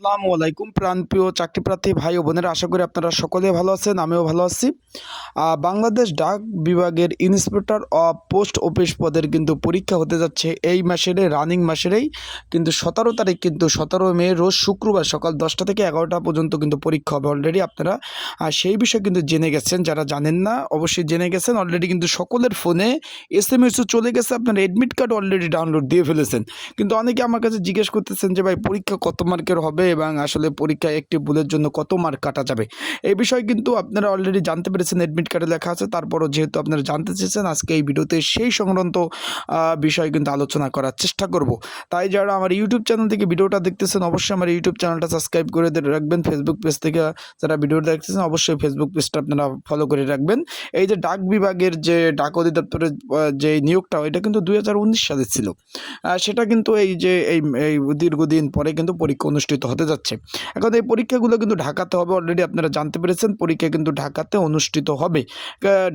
আসসালামু আলাইকুম প্রাণপ্রিয় চাকরিপ্রার্থী ভাই ও বোনেরা, আশা করি আপনারা সকলে ভালো আছেন, আমিও ভালো আছি। বাংলাদেশ ডাক বিভাগের ইন্সপেক্টর অফ পোস্ট অফিস পদের কিন্তু পরীক্ষা হতে যাচ্ছে এই মাসের রানিং মাসেরই। কিন্তু সতেরো তারিখ কিন্তু সতেরো মে, রোজ শুক্রবার সকাল দশটা থেকে এগারোটা পর্যন্ত কিন্তু পরীক্ষা হবে অলরেডি আপনারা। সেই বিষয়ে কিন্তু জেনে গেছেন, যারা জানেন না, অবশ্যই জেনে গেছেন। অলরেডি কিন্তু সকলের ফোনে এস এম এসও চলে গেছে, আপনার অ্যাডমিট কার্ড অলরেডি ডাউনলোড দিয়ে ফেলেছেন। কিন্তু অনেকে আমার কাছে জিজ্ঞেস করতেছেন যে, ভাই, পরীক্ষা কত মার্কের হবে? এবং আসলে পরীক্ষায় একটি ভুলের জন্য কত মার্ক কাটা যাবে। এই বিষয়ে কিন্তু আপনারা অলরেডি জানতে পেরেছেন অ্যাডমিট কার্ডে লেখা আছে। তারপরও যেহেতু আপনারা জানতে চেয়েছেন, আজকে এই ভিডিওতে সেই সংক্রান্ত বিষয় কিন্তু আলোচনা করার চেষ্টা করব। তাই যারা আমার ইউটিউব চ্যানেল থেকে ভিডিওটা দেখতেছেন, অবশ্যই আমার ইউটিউব চ্যানেলটা সাবস্ক্রাইব করে রাখবেন। ফেসবুক পেজ থেকে যারা ভিডিওটা দেখতেছেন, অবশ্যই ফেসবুক পেজটা আপনারা ফলো করে রাখবেন। এই যে ডাক বিভাগের যে ডাক অধিদপ্তরের যে নিয়োগটা, এটা কিন্তু দু হাজার উনিশ সালে ছিল। সেটা কিন্তু এই যে, এই দীর্ঘদিন পরে কিন্তু পরীক্ষা অনুষ্ঠিত হতে যাচ্ছে। এখন এই পরীক্ষাগুলো কিন্তু ঢাকাতে হবে অলরেডি আপনারা জানতে পেরেছেন, পরীক্ষা কিন্তু ঢাকাতে অনুষ্ঠিত হবে।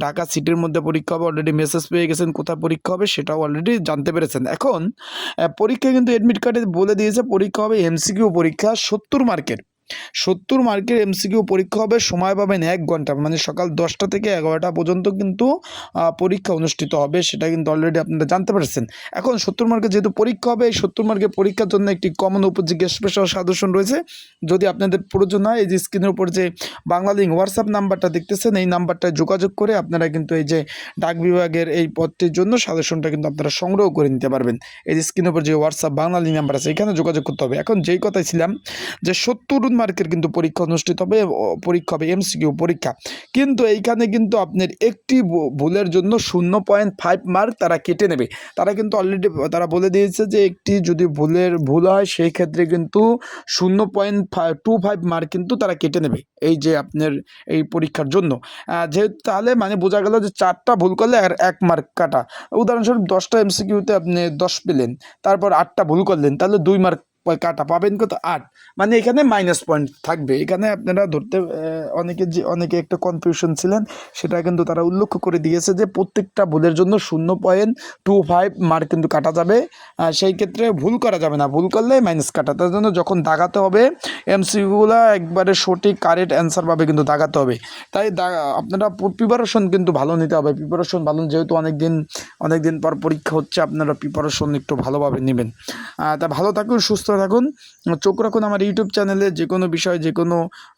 ঢাকা সিটির মধ্যে পরীক্ষা হবে অলরেডি মেসেজ পেয়ে গেছেন, কোথায় পরীক্ষা হবে সেটাও অলরেডি জানতে পেরেছেন। এখন পরীক্ষা কিন্তু অ্যাডমিট কার্ডে বলে দিয়েছে, পরীক্ষা হবে এমসিকিউ পরীক্ষা, সত্তর মার্কের সত্তর মার্কের এমসিকিউ পরীক্ষা হবে, সময় পাবেন এক ঘণ্টা। মানে সকাল দশটা থেকে এগারোটা পর্যন্ত কিন্তু পরীক্ষা অনুষ্ঠিত হবে, সেটা কিন্তু অলরেডি আপনারা জানতে পারছেন। এখন সত্তর মার্কের যেহেতু পরীক্ষা হবে, এই সত্তর মার্কের পরীক্ষার জন্য একটি কমন উপযোগী স্পেশাল সাজেশন রয়েছে। যদি আপনাদের প্রয়োজন হয়, এই যে স্ক্রিনের উপর যে বাংলা লিঙ্ক হোয়াটসঅ্যাপ নাম্বারটা দেখতেছেন, এই নাম্বারটায় যোগাযোগ করে আপনারা কিন্তু এই যে ডাক বিভাগের এই পদটির জন্য সাজেশনটা কিন্তু আপনারা সংগ্রহ করে নিতে পারবেন। এই যে স্ক্রিনের উপর যে হোয়াটসঅ্যাপ বাংলা লিঙ্ক নাম্বার আছে, এখানে যোগাযোগ করতে হবে। এখন যেই কথাই ছিলাম, যে সত্তর মার্কের কিন্তু পরীক্ষা অনুষ্ঠিত হবে পরীক্ষা হবে এমসিকিউ পরীক্ষা। কিন্তু এইখানে কিন্তু আপনার একটি ভুলের জন্য শূন্য পয়েন্ট ফাইভ মার্ক তারা কেটে নেবে। তারা কিন্তু অলরেডি তারা বলে দিয়েছে যে একটি যদি ভুলের ভুল হয়, সেই ক্ষেত্রে কিন্তু শূন্য পয়েন্ট টু ফাইভ মার্ক কিন্তু তারা কেটে নেবে এই যে আপনার এই পরীক্ষার জন্য। যেহেতু তাহলে মানে বোঝা গেল যে চারটা ভুল করলে আর এক মার্ক কাটা। উদাহরণস্বরূপ দশটা এমসিকিউতে আপনি দশ পেলেন, তারপর আটটা ভুল করলেন, তাহলে দুই মার্ক কাটা পাবেন কত? আট। মানে এখানে মাইনাস পয়েন্ট থাকবে। এখানে আপনারা ধরতে অনেকে যে, অনেকে একটা কনফিউশন ছিলেন, সেটা কিন্তু তারা উল্লেখ করে দিয়েছে যে প্রত্যেকটা ভুলের জন্য শূন্য পয়েন্ট টু ফাইভ মার্ক কিন্তু কাটা যাবে। সেই ক্ষেত্রে ভুল করা যাবে না। ভুল করলে মাইনাস কাটা। তার জন্য যখন দাগাতে হবে এমসিগুলো একবারে সঠিক কারেক্ট অ্যান্সার পাবে কিন্তু দাগাতে হবে। তাই আপনারা প্রিপারেশন কিন্তু ভালো নিতে হবে। প্রিপারেশন ভালো, যেহেতু অনেক দিন অনেক দিন পর পরীক্ষা হচ্ছে, আপনারা প্রিপারেশন একটু ভালোভাবে নেবেন। তা ভালো থাকুন, সুস্থ থাকুন চোখ রাখুন আমার ইউটিউব চ্যানেলে যে কোনো বিষয়ে যে কোনো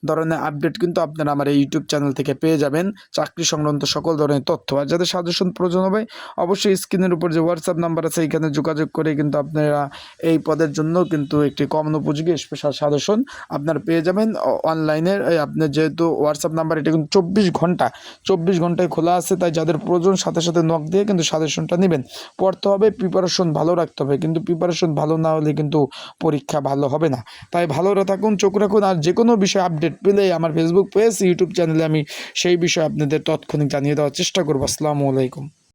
ধরনের আপডেট কিন্তু আপনারা আমার এই ইউটিউব চ্যানেল থেকে পেয়ে যাবেন। চাকরি সংক্রান্ত সকল ধরনের তথ্য। আর যাদের সাজেশন প্রয়োজন হবে, অবশ্যই স্ক্রিনের উপর যে হোয়াটসঅ্যাপ নাম্বার আছে, এখানে যোগাযোগ করে কিন্তু আপনারা এই পদের জন্য কিন্তু একটি কমন উপযোগী স্পেশাল সাজেশন আপনারা পেয়ে যাবেন। অনলাইনে আপনার যেহেতু হোয়াটসঅ্যাপ নাম্বার এটা কিন্তু চব্বিশ ঘণ্টা, চব্বিশ ঘন্টায় খোলা আছে, তাই যাদের প্রয়োজন সাথে সাথে নক দিয়ে কিন্তু সাজেশনটা নেবেন। পড়তে হবে প্রিপারেশন ভালো রাখতে হবে, কিন্তু প্রিপারেশন ভালো না হলে কিন্তু পরীক্ষা ভালো হবে না। তাই ভালো থাকুন, চোখ রাখুন, আর যে কোনো বিষয়ে আপডেট পেলে আমার ফেসবুক পেজ ইউটিউব চ্যানেলে আমি সেই বিষয়ে আপনাদের তৎক্ষণিক জানিয়ে দেওয়ার চেষ্টা করব। আসসালামু আলাইকুম।